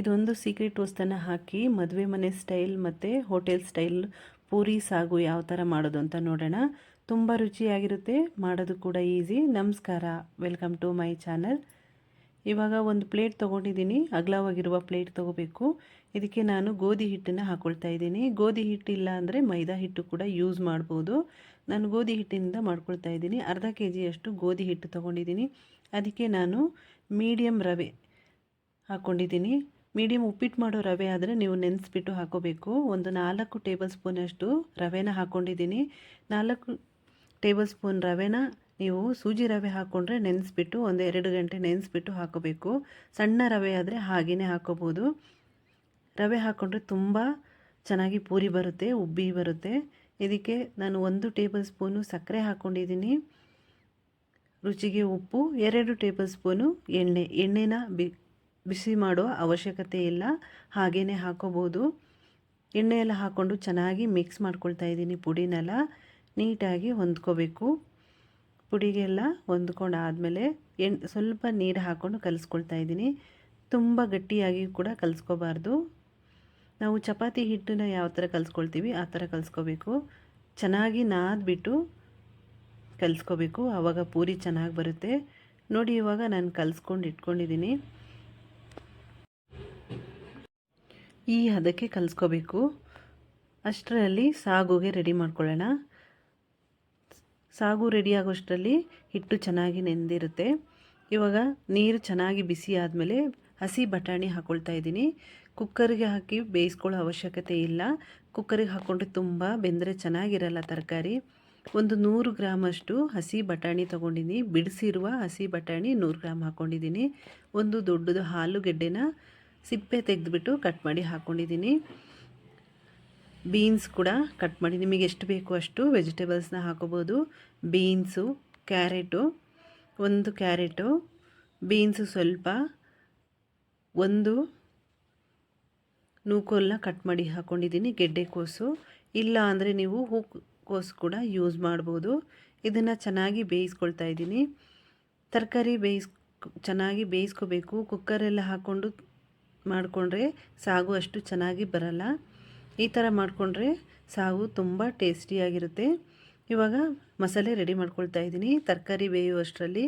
ಇದೊಂದು ಸೀಕ್ರೆಟ್ ವಸ್ತುನ ಹಾಕಿ ಮದುವೆ ಮನೆ ಸ್ಟೈಲ್ ಮತ್ತು ಹೋಟೆಲ್ ಸ್ಟೈಲ್ ಪೂರಿ, ಸಾಗು ಯಾವ ಥರ ಮಾಡೋದು ಅಂತ ನೋಡೋಣ. ತುಂಬ ರುಚಿಯಾಗಿರುತ್ತೆ, ಮಾಡೋದು ಕೂಡ ಈಸಿ ನಮಸ್ಕಾರ ವೆಲ್ಕಮ್ ಟು ಮೈ ಚಾನಲ್ ಇವಾಗ ಒಂದು ಪ್ಲೇಟ್ ತೊಗೊಂಡಿದ್ದೀನಿ. ಅಗಲವಾಗಿರುವ ಪ್ಲೇಟ್ ತೊಗೋಬೇಕು. ಇದಕ್ಕೆ ನಾನು ಗೋಧಿ ಹಿಟ್ಟನ್ನು ಹಾಕ್ಕೊಳ್ತಾ ಇದ್ದೀನಿ. ಗೋಧಿ ಹಿಟ್ಟು ಇಲ್ಲ ಅಂದರೆ ಮೈದಾ ಹಿಟ್ಟು ಕೂಡ ಯೂಸ್ ಮಾಡ್ಬೋದು. ನಾನು ಗೋಧಿ ಹಿಟ್ಟಿನಿಂದ ಮಾಡ್ಕೊಳ್ತಾ ಇದ್ದೀನಿ. ಅರ್ಧ ಕೆ ಜಿಯಷ್ಟು ಗೋಧಿ ಹಿಟ್ಟು ತೊಗೊಂಡಿದ್ದೀನಿ. ಅದಕ್ಕೆ ನಾನು ಮೀಡಿಯಮ್ ರವೆ ಹಾಕ್ಕೊಂಡಿದ್ದೀನಿ ಮೀಡಿಯಮ್ ಉಪ್ಪಿಟ್ಟು ಮಾಡೋ ರವೆ ಆದರೆ ನೀವು ನೆನೆಸ್ಬಿಟ್ಟು ಹಾಕೋಬೇಕು. ಒಂದು ನಾಲ್ಕು ಟೇಬಲ್ ಸ್ಪೂನಷ್ಟು ರವೆನ ಹಾಕ್ಕೊಂಡಿದ್ದೀನಿ ನಾಲ್ಕು ಟೇಬಲ್ ಸ್ಪೂನ್ ರವೆನ ನೀವು ಸೂಜಿ ರವೆ ಹಾಕ್ಕೊಂಡ್ರೆ ನೆನೆಸ್ಬಿಟ್ಟು ಒಂದು ಎರಡು ಗಂಟೆ ನೆನೆಸ್ಬಿಟ್ಟು ಹಾಕೋಬೇಕು. ಸಣ್ಣ ರವೆ ಆದರೆ ಹಾಗೆಯೇ ಹಾಕೋಬೋದು. ರವೆ ಹಾಕ್ಕೊಂಡ್ರೆ ತುಂಬ ಚೆನ್ನಾಗಿ ಪೂರಿ ಬರುತ್ತೆ, ಉಬ್ಬಿ ಬರುತ್ತೆ. ಇದಕ್ಕೆ ನಾನು ಒಂದು ಟೇಬಲ್ ಸ್ಪೂನು ಸಕ್ಕರೆ ಹಾಕ್ಕೊಂಡಿದ್ದೀನಿ ರುಚಿಗೆ ಉಪ್ಪು, ಎರಡು ಟೇಬಲ್ ಸ್ಪೂನು ಎಣ್ಣೆ. ಎಣ್ಣೆನ ಬಿ ಬಿಸಿ ಮಾಡೋ ಅವಶ್ಯಕತೆ ಇಲ್ಲ. ಹಾಗೇ ಹಾಕೋಬೋದು. ಎಣ್ಣೆ ಎಲ್ಲ ಹಾಕ್ಕೊಂಡು ಚೆನ್ನಾಗಿ ಮಿಕ್ಸ್ ಮಾಡ್ಕೊಳ್ತಾ ಇದ್ದೀನಿ ಪುಡಿನೆಲ್ಲ. ನೀಟಾಗಿ ಹೊಂದ್ಕೋಬೇಕು. ಪುಡಿಗೆಲ್ಲ ಹೊಂದ್ಕೊಂಡು ಆದಮೇಲೆ ಎಣ್, ಸ್ವಲ್ಪ ನೀರು ಹಾಕ್ಕೊಂಡು ಕಲಿಸ್ಕೊಳ್ತಾ ಇದ್ದೀನಿ. ತುಂಬ ಗಟ್ಟಿಯಾಗಿ ಕೂಡ ಕಲಿಸ್ಕೋಬಾರ್ದು. ನಾವು ಚಪಾತಿ ಹಿಟ್ಟನ್ನ ಯಾವ ಥರ ಕಲಿಸ್ಕೊಳ್ತೀವಿ ಆ ಥರ ಕಲಿಸ್ಕೋಬೇಕು. ಚೆನ್ನಾಗಿ ನಾದ್ಬಿಟ್ಟು ಕಲಿಸ್ಕೋಬೇಕು. ಆವಾಗ ಪೂರಿ ಚೆನ್ನಾಗಿ ಬರುತ್ತೆ. ನೋಡಿ ಇವಾಗ ನಾನು ಕಲಿಸ್ಕೊಂಡು ಇಟ್ಕೊಂಡಿದ್ದೀನಿ. ಈ ಹದಕ್ಕೆ ಕಲಿಸ್ಕೋಬೇಕು. ಅಷ್ಟರಲ್ಲಿ ಸಾಗುಗೆ ರೆಡಿ ಮಾಡ್ಕೊಳ್ಳೋಣ. ಸಾಗು ರೆಡಿ ಆಗೋಷ್ಟರಲ್ಲಿ ಹಿಟ್ಟು ಚೆನ್ನಾಗಿ ನೆಂದಿರುತ್ತೆ. ಇವಾಗ ನೀರು ಚೆನ್ನಾಗಿ ಬಿಸಿ ಆದಮೇಲೆ ಹಸಿ ಬಟಾಣಿ ಹಾಕ್ಕೊಳ್ತಾ ಇದ್ದೀನಿ. ಕುಕ್ಕರ್ಗೆ ಹಾಕಿ ಬೇಯಿಸ್ಕೊಳ್ಳೋ ಅವಶ್ಯಕತೆ ಇಲ್ಲ. ಕುಕ್ಕರಿಗೆ ಹಾಕ್ಕೊಂಡ್ರೆ ತುಂಬ ಬೆಂದರೆ ಚೆನ್ನಾಗಿರಲ್ಲ ತರಕಾರಿ. ಒಂದು ನೂರು ಗ್ರಾಮಷ್ಟು ಹಸಿ ಬಟಾಣಿ ತೊಗೊಂಡಿದ್ದೀನಿ. ಬಿಡಿಸಿರುವ ಹಸಿ ಬಟಾಣಿ ನೂರು ಗ್ರಾಮ್ ಹಾಕ್ಕೊಂಡಿದ್ದೀನಿ ಒಂದು ದೊಡ್ಡದು ಹಾಲುಗೆಡ್ಡೆನ ಸಿಪ್ಪೆ ತೆಗೆದುಬಿಟ್ಟು ಕಟ್ ಮಾಡಿ ಹಾಕ್ಕೊಂಡಿದ್ದೀನಿ ಬೀನ್ಸ್ ಕೂಡ ಕಟ್ ಮಾಡಿ, ನಿಮಗೆ ಎಷ್ಟು ಬೇಕು ಅಷ್ಟು ವೆಜಿಟೇಬಲ್ಸ್ನ ಹಾಕೋಬೋದು. ಬೀನ್ಸು ಕ್ಯಾರೆಟು ಒಂದು ಕ್ಯಾರೆಟು ಬೀನ್ಸು ಸ್ವಲ್ಪ, ಒಂದು ನೂಕೋಲನ್ನ ಕಟ್ ಮಾಡಿ ಹಾಕ್ಕೊಂಡಿದ್ದೀನಿ ಗೆಡ್ಡೆಕೋಸು ಇಲ್ಲ ಅಂದರೆ ನೀವು ಹೂಕೋಸು ಕೂಡ ಯೂಸ್ ಮಾಡ್ಬೋದು. ಇದನ್ನು ಚೆನ್ನಾಗಿ ಬೇಯಿಸ್ಕೊಳ್ತಾ ಇದ್ದೀನಿ. ತರಕಾರಿ ಬೇಯಿಸ್, ಚೆನ್ನಾಗಿ ಬೇಯಿಸ್ಕೋಬೇಕು. ಕುಕ್ಕರೆಲ್ಲ ಹಾಕ್ಕೊಂಡು ಮಾಡಿಕೊಂಡ್ರೆ ಸಾಗು ಅಷ್ಟು ಚೆನ್ನಾಗಿ ಬರಲ್ಲ. ಈ ಥರ ಮಾಡಿಕೊಂಡ್ರೆ ಸಾಗು ತುಂಬ ಟೇಸ್ಟಿಯಾಗಿರುತ್ತೆ ಇವಾಗ ಮಸಾಲೆ ರೆಡಿ ಮಾಡ್ಕೊಳ್ತಾ ಇದ್ದೀನಿ. ತರಕಾರಿ ಬೇಯುವಷ್ಟರಲ್ಲಿ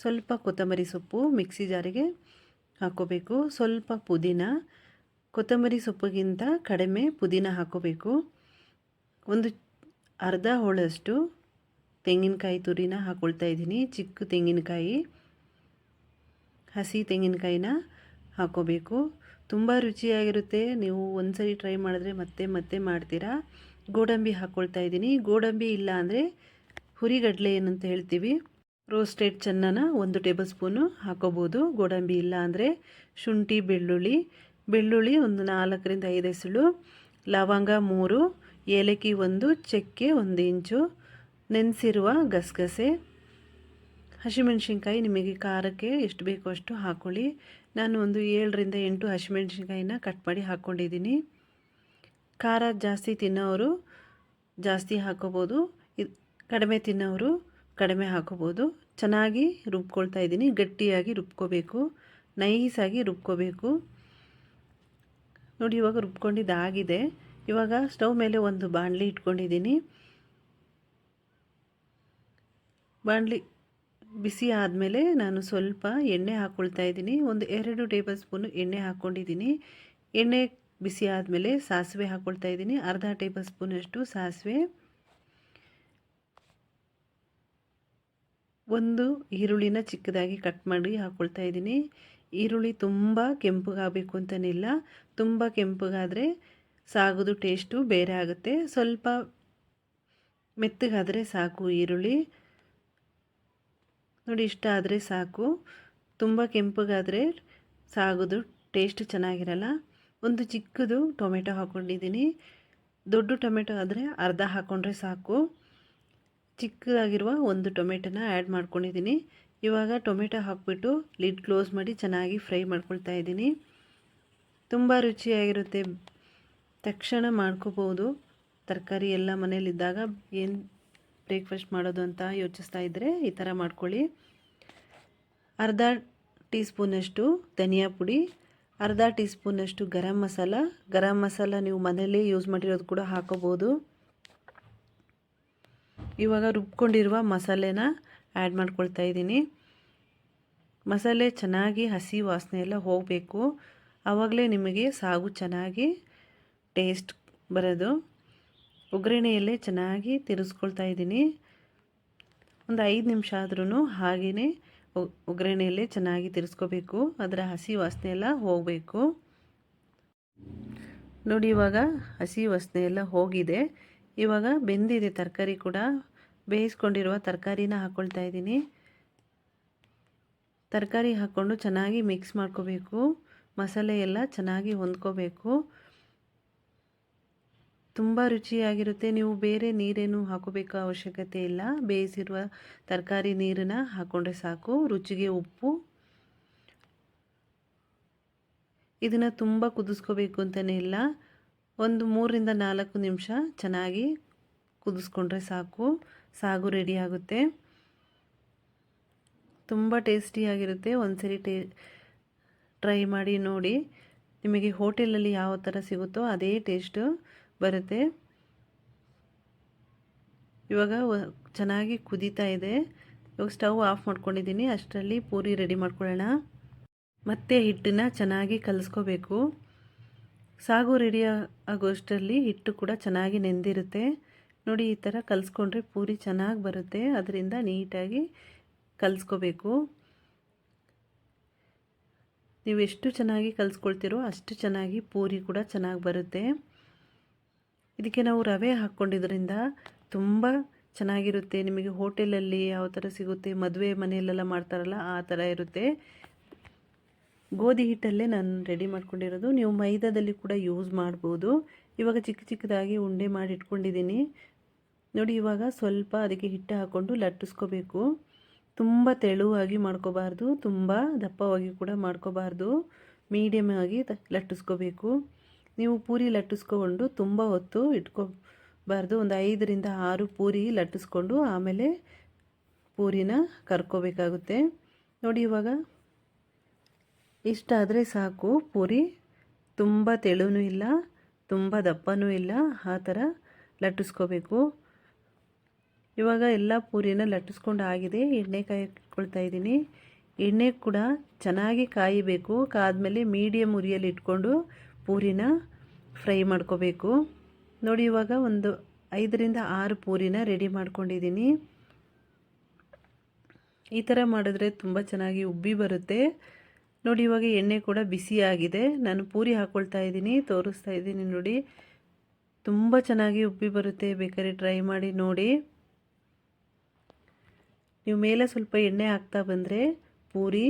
ಸ್ವಲ್ಪ ಕೊತ್ತಂಬರಿ ಸೊಪ್ಪು ಮಿಕ್ಸಿ ಜಾರಿಗೆ ಹಾಕೋಬೇಕು ಸ್ವಲ್ಪ ಪುದೀನ, ಕೊತ್ತಂಬರಿ ಸೊಪ್ಪಿಗಿಂತ ಕಡಿಮೆ ಪುದೀನ ಹಾಕೋಬೇಕು ಒಂದು ಅರ್ಧ ಹೋಳಷ್ಟು ತೆಂಗಿನಕಾಯಿ ತುರಿನ ಹಾಕ್ಕೊಳ್ತಾ ಇದ್ದೀನಿ. ಚಿಕ್ಕ ತೆಂಗಿನಕಾಯಿ, ಹಸಿ ತೆಂಗಿನಕಾಯಿನ ಹಾಕೋಬೇಕು. ತುಂಬ ರುಚಿಯಾಗಿರುತ್ತೆ. ನೀವು ಒಂದ್ಸರಿ ಟ್ರೈ ಮಾಡಿದ್ರೆ ಮತ್ತೆ ಮತ್ತೆ ಮಾಡ್ತೀರಾ. ಗೋಡಂಬಿ ಹಾಕ್ಕೊಳ್ತಾ ಇದ್ದೀನಿ. ಗೋಡಂಬಿ ಇಲ್ಲ ಅಂದರೆ ಹುರಿಗಡಲೆ ಏನಂತ ಹೇಳ್ತೀವಿ. ರೋಸ್ಟೆಡ್ ಚೆನ್ನನ ಒಂದು ಟೇಬಲ್ ಸ್ಪೂನು ಹಾಕೋಬೋದು. ಗೋಡಂಬಿ ಇಲ್ಲ ಅಂದರೆ ಶುಂಠಿ, ಬೆಳ್ಳುಳ್ಳಿ. ಬೆಳ್ಳುಳ್ಳಿ ಒಂದು ನಾಲ್ಕರಿಂದ ಐದು ಹೆಸಳು. ಲವಂಗ ಮೂರು. ಏಲಕ್ಕಿ ಒಂದು. ಚಕ್ಕೆ ಒಂದು ಇಂಚು. ನೆನೆಸಿರುವ ಗಸಗಸೆ. ಹಸಿಮೆಣ್ಸಿನ್ಕಾಯಿ ನಿಮಗೆ ಖಾರಕ್ಕೆ ಎಷ್ಟು ಬೇಕೋ ಅಷ್ಟು ಹಾಕ್ಕೊಳ್ಳಿ ನಾನು ಒಂದು ಏಳರಿಂದ ಎಂಟು ಹಸಿಮೆಣ್ಸಿನ್ಕಾಯಿನ ಕಟ್ ಮಾಡಿ ಹಾಕ್ಕೊಂಡಿದ್ದೀನಿ. ಖಾರ ಜಾಸ್ತಿ ತಿನ್ನೋರು ಜಾಸ್ತಿ ಹಾಕೋಬೋದು. ಇದು ಕಡಿಮೆ ತಿನ್ನೋರು ಕಡಿಮೆ ಹಾಕೋಬೋದು. ಚೆನ್ನಾಗಿ ರುಬ್ಕೊಳ್ತಾ ಇದ್ದೀನಿ. ಗಟ್ಟಿಯಾಗಿ ರುಬ್ಕೋಬೇಕು. ನೈಸಾಗಿ ರುಬ್ಕೋಬೇಕು. ನೋಡಿ, ಇವಾಗ ರುಬ್ಕೊಂಡಿದ್ದಾಗಿದೆ ಇವಾಗ ಸ್ಟವ್ ಮೇಲೆ ಒಂದು ಬಾಣಲಿ ಇಟ್ಕೊಂಡಿದ್ದೀನಿ. ಬಾಣಲಿ ಬಿಸಿ ಆದಮೇಲೆ ನಾನು ಸ್ವಲ್ಪ ಎಣ್ಣೆ ಹಾಕ್ಕೊಳ್ತಾ ಇದ್ದೀನಿ. ಒಂದು ಎರಡು ಟೇಬಲ್ ಸ್ಪೂನು ಎಣ್ಣೆ ಹಾಕ್ಕೊಂಡಿದ್ದೀನಿ ಎಣ್ಣೆ ಬಿಸಿ ಆದಮೇಲೆ ಸಾಸಿವೆ ಹಾಕ್ಕೊಳ್ತಾ ಇದ್ದೀನಿ. ಅರ್ಧ ಟೇಬಲ್ ಸ್ಪೂನಷ್ಟು ಸಾಸಿವೆ. ಒಂದು ಈರುಳ್ಳಿನ ಚಿಕ್ಕದಾಗಿ ಕಟ್ ಮಾಡಿ ಹಾಕ್ಕೊಳ್ತಾ ಇದ್ದೀನಿ. ಈರುಳ್ಳಿ ತುಂಬ ಕೆಂಪಗಾಗಬೇಕು ಅಂತನಿಲ್ಲ. ತುಂಬ ಕೆಂಪಗಾದರೆ ಸಾಗೋದು ಟೇಸ್ಟು ಬೇರೆ ಆಗುತ್ತೆ. ಸ್ವಲ್ಪ ಮೆತ್ತಗಾದರೆ ಸಾಕು ಈರುಳ್ಳಿ. ನೋಡಿ, ಇಷ್ಟ ಆದರೆ ಸಾಕು. ತುಂಬ ಕೆಂಪಗಾದರೆ ಸಾಗೋದು ಟೇಸ್ಟ್ ಚೆನ್ನಾಗಿರಲ್ಲ. ಒಂದು ಚಿಕ್ಕದು ಟೊಮೆಟೊ ಹಾಕ್ಕೊಂಡಿದ್ದೀನಿ ದೊಡ್ಡ ಟೊಮೆಟೊ ಆದರೆ ಅರ್ಧ ಹಾಕ್ಕೊಂಡ್ರೆ ಸಾಕು. ಚಿಕ್ಕದಾಗಿರುವ ಒಂದು ಟೊಮೆಟೊನ ಆ್ಯಡ್ ಮಾಡ್ಕೊಂಡಿದ್ದೀನಿ. ಇವಾಗ ಟೊಮೆಟೊ ಹಾಕ್ಬಿಟ್ಟು ಲಿಡ್ ಕ್ಲೋಸ್ ಮಾಡಿ ಚೆನ್ನಾಗಿ ಫ್ರೈ ಮಾಡ್ಕೊಳ್ತಾ ಇದ್ದೀನಿ. ತುಂಬ ರುಚಿಯಾಗಿರುತ್ತೆ. ತಕ್ಷಣ ಮಾಡ್ಕೋಬೋದು ತರಕಾರಿ ಎಲ್ಲ ಮನೇಲಿದ್ದಾಗ ಏನು ಬ್ರೇಕ್ಫಾಸ್ಟ್ ಮಾಡೋದು ಅಂತ ಯೋಚಿಸ್ತಾ ಇದ್ದರೆ ಈ ಥರ ಮಾಡ್ಕೊಳ್ಳಿ. ಅರ್ಧ ಟೀ ಸ್ಪೂನಷ್ಟು ಧನಿಯಾ ಪುಡಿ, ಅರ್ಧ ಟೀ ಸ್ಪೂನಷ್ಟು ಗರಂ ಮಸಾಲ. ಗರಂ ಮಸಾಲ ನೀವು ಮನೆಯಲ್ಲೇ ಯೂಸ್ ಮಾಡಿರೋದು ಕೂಡ ಹಾಕೋಬೋದು. ಇವಾಗ ರುಬ್ಕೊಂಡಿರುವ ಮಸಾಲೆನ ಆ್ಯಡ್ ಮಾಡ್ಕೊಳ್ತಾ ಇದ್ದೀನಿ. ಮಸಾಲೆ ಚೆನ್ನಾಗಿ ಹಸಿ ವಾಸನೆ ಎಲ್ಲ ಹೋಗಬೇಕು. ಆವಾಗಲೇ ನಿಮಗೆ ಸಾಗು ಚೆನ್ನಾಗಿ ಟೇಸ್ಟ್ ಬರೋದು. ಒಗ್ಗರಣೆಯಲ್ಲೇ ಚೆನ್ನಾಗಿ ತಿರುಸ್ಕೊಳ್ತಾ ಇದ್ದೀನಿ. ಒಂದು ಐದು ನಿಮಿಷ ಆದ್ರೂ ಹಾಗೆಯೇ ಒಗ್ಗರಣೆಯಲ್ಲೇ ಚೆನ್ನಾಗಿ ತಿರ್ಸ್ಕೋಬೇಕು. ಅದರ ಹಸಿ ವಾಸನೆ ಎಲ್ಲ ಹೋಗಬೇಕು. ನೋಡಿ, ಇವಾಗ ಹಸಿ ವಾಸನೆ ಎಲ್ಲ ಹೋಗಿದೆ. ಇವಾಗ ಬೆಂದಿದೆ ತರಕಾರಿ ಕೂಡ. ಬೇಯಿಸ್ಕೊಂಡಿರುವ ತರಕಾರಿನ ಹಾಕ್ಕೊಳ್ತಾ ಇದ್ದೀನಿ. ತರಕಾರಿ ಹಾಕ್ಕೊಂಡು ಚೆನ್ನಾಗಿ ಮಿಕ್ಸ್ ಮಾಡ್ಕೋಬೇಕು. ಮಸಾಲೆ ಎಲ್ಲ ಚೆನ್ನಾಗಿ ಹೊಂದ್ಕೋಬೇಕು. ತುಂಬ ರುಚಿಯಾಗಿರುತ್ತೆ. ನೀವು ಬೇರೆ ನೀರೇನು ಹಾಕೋಬೇಕು ಅವಶ್ಯಕತೆ ಇಲ್ಲ. ಬೇಯಿಸಿರುವ ತರಕಾರಿ ನೀರನ್ನು ಹಾಕ್ಕೊಂಡ್ರೆ ಸಾಕು. ರುಚಿಗೆ ಉಪ್ಪು. ಇದನ್ನು ತುಂಬ ಕುದಿಸ್ಕೋಬೇಕು ಅಂತಲೇ ಇಲ್ಲ. ಒಂದು ಮೂರರಿಂದ ನಾಲ್ಕು ನಿಮಿಷ ಚೆನ್ನಾಗಿ ಕುದಿಸ್ಕೊಂಡ್ರೆ ಸಾಕು. ಸಾಗು ರೆಡಿ ಆಗುತ್ತೆ. ತುಂಬ ಟೇಸ್ಟಿಯಾಗಿರುತ್ತೆ ಒಂದ್ಸರಿ ಟೇ ಟ್ರೈ ಮಾಡಿ ನೋಡಿ. ನಿಮಗೆ ಹೋಟೆಲಲ್ಲಿ ಯಾವ ಥರ ಸಿಗುತ್ತೋ ಅದೇ ಟೇಸ್ಟು ಬರುತ್ತೆ. ಇವಾಗ ಚೆನ್ನಾಗಿ ಕುದೀತಾ ಇದೆ. ಇವಾಗ ಸ್ಟವ್ ಆಫ್ ಮಾಡ್ಕೊಂಡಿದ್ದೀನಿ. ಅಷ್ಟರಲ್ಲಿ ಪೂರಿ ರೆಡಿ ಮಾಡ್ಕೊಳ್ಳೋಣ. ಮತ್ತೆ ಹಿಟ್ಟನ್ನು ಚೆನ್ನಾಗಿ ಕಲಿಸ್ಕೋಬೇಕು. ಸಾಗು ರೆಡಿ ಆಗೋಷ್ಟರಲ್ಲಿ ಹಿಟ್ಟು ಕೂಡ ಚೆನ್ನಾಗಿ ನೆಂದಿರುತ್ತೆ. ನೋಡಿ, ಈ ಥರ ಕಲಿಸ್ಕೊಂಡ್ರೆ ಪೂರಿ ಚೆನ್ನಾಗಿ ಬರುತ್ತೆ. ಅದರಿಂದ ನೀಟಾಗಿ ಕಲಿಸ್ಕೋಬೇಕು. ನೀವು ಎಷ್ಟು ಚೆನ್ನಾಗಿ ಕಲಿಸ್ಕೊಳ್ತೀರೋ ಅಷ್ಟು ಚೆನ್ನಾಗಿ ಪೂರಿ ಕೂಡ ಚೆನ್ನಾಗಿ ಬರುತ್ತೆ. ಇದಕ್ಕೆ ನಾವು ರವೆ ಹಾಕ್ಕೊಂಡಿದ್ರಿಂದ ತುಂಬ ಚೆನ್ನಾಗಿರುತ್ತೆ. ನಿಮಗೆ ಹೋಟೆಲಲ್ಲಿ ಯಾವ ಥರ ಸಿಗುತ್ತೆ, ಮದುವೆ ಮನೆಯಲ್ಲೆಲ್ಲ ಮಾಡ್ತಾರಲ್ಲ ಆ ಥರ ಇರುತ್ತೆ. ಗೋಧಿ ಹಿಟ್ಟಲ್ಲೇ ನಾನು ರೆಡಿ ಮಾಡ್ಕೊಂಡಿರೋದು. ನೀವು ಮೈದಾದಲ್ಲಿ ಕೂಡ ಯೂಸ್ ಮಾಡ್ಬೋದು. ಇವಾಗ ಚಿಕ್ಕ ಚಿಕ್ಕದಾಗಿ ಉಂಡೆ ಮಾಡಿ ಇಟ್ಕೊಂಡಿದ್ದೀನಿ. ನೋಡಿ, ಇವಾಗ ಸ್ವಲ್ಪ ಅದಕ್ಕೆ ಹಿಟ್ಟು ಹಾಕ್ಕೊಂಡು ಲಟ್ಟಿಸ್ಕೋಬೇಕು. ತುಂಬ ತೆಳುವಾಗಿ ಮಾಡ್ಕೋಬಾರ್ದು. ತುಂಬ ದಪ್ಪವಾಗಿ ಕೂಡ ಮಾಡ್ಕೋಬಾರ್ದು. ಮೀಡಿಯಮ್ ಆಗಿ ಲಟ್ಟಿಸ್ಕೋಬೇಕು. ನೀವು ಪೂರಿ ಲಟ್ಟಿಸ್ಕೊಂಡು ತುಂಬ ಹೊತ್ತು ಇಟ್ಕೋಬಾರ್ದು. ಒಂದು ಐದರಿಂದ ಆರು ಪೂರಿ ಲಟ್ಟಿಸ್ಕೊಂಡು ಆಮೇಲೆ ಪೂರಿನ ಕರ್ಕೋಬೇಕಾಗುತ್ತೆ. ನೋಡಿ ಇವಾಗ ಇಷ್ಟಾದರೆ ಸಾಕು. ಪೂರಿ ತುಂಬ ತೆಳುನೂ ಇಲ್ಲ, ತುಂಬ ದಪ್ಪನೂ ಇಲ್ಲ. ಆ ಥರ ಲಟ್ಟಿಸ್ಕೋಬೇಕು. ಇವಾಗ ಎಲ್ಲ ಪೂರಿನ ಲಟ್ಟಿಸ್ಕೊಂಡು ಆಗಿದೆ. ಎಣ್ಣೆ ಕಾಯ್ಕೊಳ್ತಾ ಇದ್ದೀನಿ. ಎಣ್ಣೆ ಕೂಡ ಚೆನ್ನಾಗಿ ಕಾಯಬೇಕು. ಕಾದ ಮೇಲೆ ಮೀಡಿಯಮ್ ಉರಿಯಲ್ಲಿ ಇಟ್ಕೊಂಡು ಪೂರಿನ ಫ್ರೈ ಮಾಡ್ಕೋಬೇಕು. ನೋಡಿ, ಇವಾಗ ಒಂದು ಐದರಿಂದ ಆರು ಪೂರಿನ ರೆಡಿ ಮಾಡ್ಕೊಂಡಿದ್ದೀನಿ. ಈ ಥರ ಮಾಡಿದ್ರೆ ತುಂಬ ಚೆನ್ನಾಗಿ ಉಬ್ಬಿ ಬರುತ್ತೆ. ನೋಡಿ, ಇವಾಗ ಎಣ್ಣೆ ಕೂಡ ಬಿಸಿಯಾಗಿದೆ ನಾನು ಪೂರಿ ಹಾಕ್ಕೊಳ್ತಾ ಇದ್ದೀನಿ, ತೋರಿಸ್ತಾ ಇದ್ದೀನಿ ನೋಡಿ. ತುಂಬ ಚೆನ್ನಾಗಿ ಉಬ್ಬಿ ಬರುತ್ತೆ, ಬೇಕಾದ್ರೆ ಟ್ರೈ ಮಾಡಿ ನೋಡಿ. ನೀವು ಮೇಲೆ ಸ್ವಲ್ಪ ಎಣ್ಣೆ ಹಾಕ್ತಾ ಬಂದರೆ ಪೂರಿ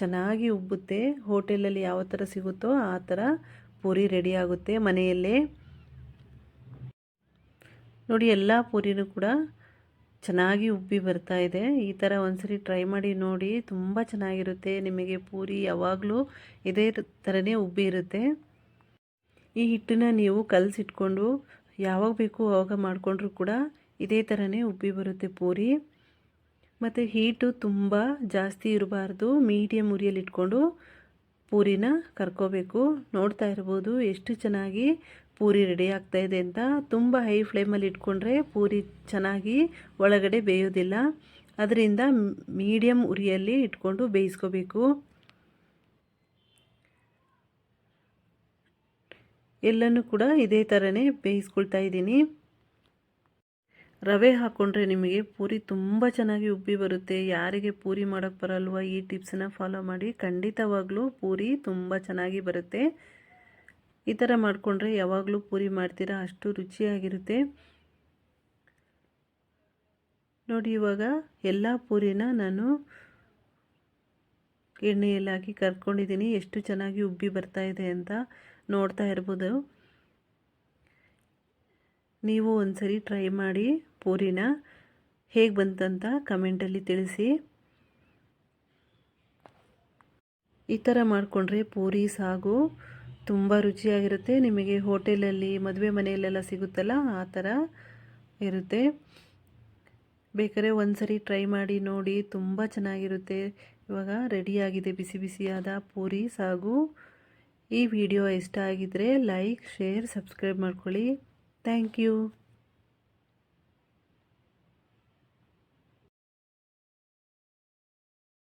ಚೆನ್ನಾಗಿ ಉಬ್ಬುತ್ತೆ. ಹೋಟೆಲಲ್ಲಿ ಯಾವ ಥರ ಸಿಗುತ್ತೋ ಆ ಥರ ಪೂರಿ ರೆಡಿ ಆಗುತ್ತೆ ಮನೆಯಲ್ಲೇ. ನೋಡಿ, ಎಲ್ಲ ಪೂರಿನೂ ಕೂಡ ಚೆನ್ನಾಗಿ ಉಬ್ಬಿ ಬರ್ತಾ ಇದೆ. ಈ ಥರ ಒಂದ್ಸರಿ ಟ್ರೈ ಮಾಡಿ ನೋಡಿ, ತುಂಬ ಚೆನ್ನಾಗಿರುತ್ತೆ. ನಿಮಗೆ ಪೂರಿ ಯಾವಾಗಲೂ ಇದೇ ಥರನೇ ಉಬ್ಬಿ ಇರುತ್ತೆ. ಈ ಹಿಟ್ಟನ್ನ ನೀವು ಕಲಸಿಟ್ಕೊಂಡು, ಯಾವಾಗ ಬೇಕು ಆವಾಗ ಮಾಡಿಕೊಂಡ್ರೂ ಕೂಡ ಇದೇ ಥರನೇ ಉಬ್ಬಿ ಬರುತ್ತೆ ಪೂರಿ. ಮತ್ತು ಹೀಟು ತುಂಬ ಜಾಸ್ತಿ ಇರಬಾರ್ದು. ಮೀಡಿಯಮ್ ಉರಿಯಲ್ಲಿ ಇಟ್ಕೊಂಡು ಪೂರಿನ ಕರ್ಕೋಬೇಕು. ನೋಡ್ತಾ ಇರ್ಬೋದು ಎಷ್ಟು ಚೆನ್ನಾಗಿ ಪೂರಿ ರೆಡಿ ಆಗ್ತಾ ಇದೆ ಅಂತ. ತುಂಬ ಹೈ ಫ್ಲೇಮಲ್ಲಿ ಇಟ್ಕೊಂಡ್ರೆ ಪೂರಿ ಚೆನ್ನಾಗಿ ಒಳಗಡೆ ಬೇಯೋದಿಲ್ಲ. ಅದರಿಂದ ಮೀಡಿಯಮ್ ಉರಿಯಲ್ಲಿ ಇಟ್ಕೊಂಡು ಬೇಯಿಸ್ಕೋಬೇಕು. ಎಲ್ಲನೂ ಕೂಡ ಇದೇ ಥರನೇ ಬೇಯಿಸ್ಕೊಳ್ತಾ ಇದ್ದೀನಿ. ರವೆ ಹಾಕ್ಕೊಂಡ್ರೆ ನಿಮಗೆ ಪೂರಿ ತುಂಬ ಚೆನ್ನಾಗಿ ಉಬ್ಬಿ ಬರುತ್ತೆ. ಯಾರಿಗೆ ಪೂರಿ ಮಾಡೋಕ್ಕೆ ಬರಲ್ವ ಈ ಟಿಪ್ಸನ್ನು ಫಾಲೋ ಮಾಡಿ ಖಂಡಿತವಾಗ್ಲೂ ಪೂರಿ ತುಂಬ ಚೆನ್ನಾಗಿ ಬರುತ್ತೆ. ಈ ಥರ ಮಾಡಿಕೊಂಡ್ರೆ ಯಾವಾಗಲೂ ಪೂರಿ ಮಾಡ್ತೀರಾ ಅಷ್ಟು ರುಚಿಯಾಗಿರುತ್ತೆ. ನೋಡಿ ಇವಾಗ ಎಲ್ಲ ಪೂರಿನ ನಾನು ಎಣ್ಣೆಯಲ್ಲಿ ಹಾಕಿ ಕರ್ಕೊಂಡಿದ್ದೀನಿ. ಎಷ್ಟು ಚೆನ್ನಾಗಿ ಉಬ್ಬಿ ಬರ್ತಾ ಇದೆ ಅಂತ ನೋಡ್ತಾ ಇರ್ಬೋದು. ನೀವು ಒಂದ್ಸರಿ ಟ್ರೈ ಮಾಡಿ ಪೂರಿನ ಹೇಗೆ ಬಂತಂತ ಕಮೆಂಟಲ್ಲಿ ತಿಳಿಸಿ. ಈ ಥರ ಮಾಡಿಕೊಂಡ್ರೆ ಪೂರಿ ಸಾಗು ತುಂಬ ರುಚಿಯಾಗಿರುತ್ತೆ. ನಿಮಗೆ ಹೋಟೆಲಲ್ಲಿ, ಮದುವೆ ಮನೆಯಲ್ಲೆಲ್ಲ ಸಿಗುತ್ತಲ್ಲ, ಆ ಥರ ಇರುತ್ತೆ. ಬೇಕಾದ್ರೆ ಒಂದ್ಸರಿ ಟ್ರೈ ಮಾಡಿ ನೋಡಿ, ತುಂಬ ಚೆನ್ನಾಗಿರುತ್ತೆ. ಇವಾಗ ರೆಡಿಯಾಗಿದೆ ಬಿಸಿ ಬಿಸಿಯಾದ ಪೂರಿ ಸಾಗು. ಈ ವಿಡಿಯೋ ಇಷ್ಟ ಆಗಿದ್ದರೆ ಲೈಕ್ ಶೇರ್ ಸಬ್ಸ್ಕ್ರೈಬ್ ಮಾಡ್ಕೊಳ್ಳಿ. Thank you.